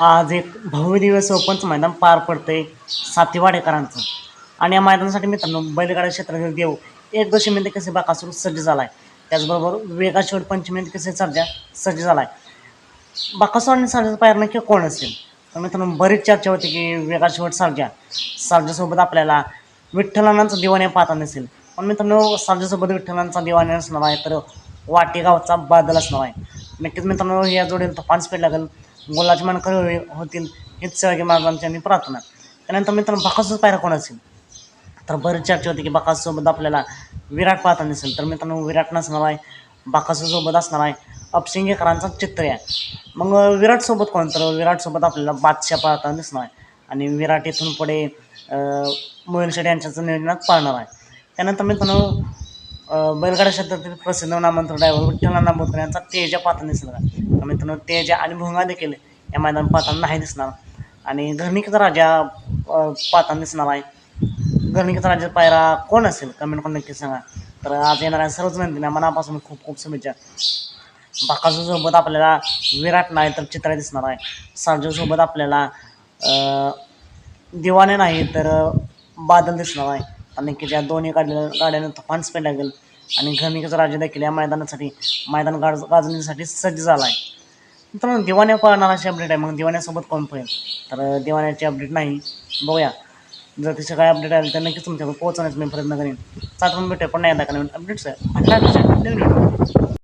आज एक भव्य दिवस ओपनचं मैदान पार पडतंय सातीवाडेकरांचं. आणि या मैदानासाठी मित्रांनो बैलगाडा क्षेत्रातील देव एक दशमीमध्ये कसे बाकासूर सज्ज झाला आहे त्याचबरोबर वेगाशेवट पंचमीमध्ये कसे सर्जा सज्ज झाला आहे बाकासूर आणि सर्जाचा पायर नक्की कोण असेल? तर मित्रांनो बरीच चर्चा होती की वेगाशेवट सर्जा सर्जासोबत आपल्याला विठ्ठलांचा दिवाने पाहता नसेल. पण मित्रांनो सर्जासोबत विठ्ठलांचा दिवाने असणार आहे तर वाटेगावचा बादल असणार आहे. नक्कीच मित्रांनो या जोडीला तर स्पीड लागेल. गोलाची कमी होतील हेच सेवागी महाराजांची प्रार्थना. त्यानंतर मित्रांनो बाकासूर पायरा कोण असेल? तर बरीच चर्चा होती की बाकासोबत आपल्याला विराट पाहता नसेल तर मित्रांनो विराट नसणार आहे बाकासूरसोबत असणार आहे अपसिंगेकरांचा चित्र आहे. मग विराटसोबत कोण? तर विराटसोबत आपल्याला बादशाह पाहताना दिसणार आहे. आणि विराट इथून पुढे मोहिल शेट यांच्याचं नियोजनात पाळणार आहे. त्यानंतर मित्रांनो बैलगाडा क्षेत्रातील प्रसिद्ध नामंत्र ड्रायव्हर विठ्ठलांना नामोदकर यांचा तेजा पाताने दिसला. मित्रांनो तेजा आणि भोंगा देखील या मैदान पाताना नाही दिसणार. आणि घरणिकेचा राजा पाताना दिसणार आहे. घरणिकेचा राजा पायरा कोण असेल? कमेंट करून नक्की सांगा. तर आज येणाऱ्या सर्वच नंदीना मनापासून खूप खूप शुभेच्छा. बाकासूसोबत आपल्याला विराट नाही तर चित्र दिसणार आहे. साजूसोबत आपल्याला दिवाने नाही तर बादल दिसणार आहे. आणि की ज्या दोन्ही गाड्या गाड्यानं तुफान स्पीड लागेल. आणि घनिकच राजा देखील या मैदानासाठी मैदान गाज गाजण्यासाठी सज्ज झाला आहे मित्रांनो दिवाण्या पळणार अशी अपडेट आहे. मग दिवाण्यासोबत कोण पळेल? तर दिवाण्याची अपडेट नाही. बघूया. जर तिचे काय अपडेट आले तर नक्कीच तुमच्याकडे पोहोचवण्याचा मी प्रयत्न करेन. चालून भेटूया पण नाही एकदा अपडेट्स आहे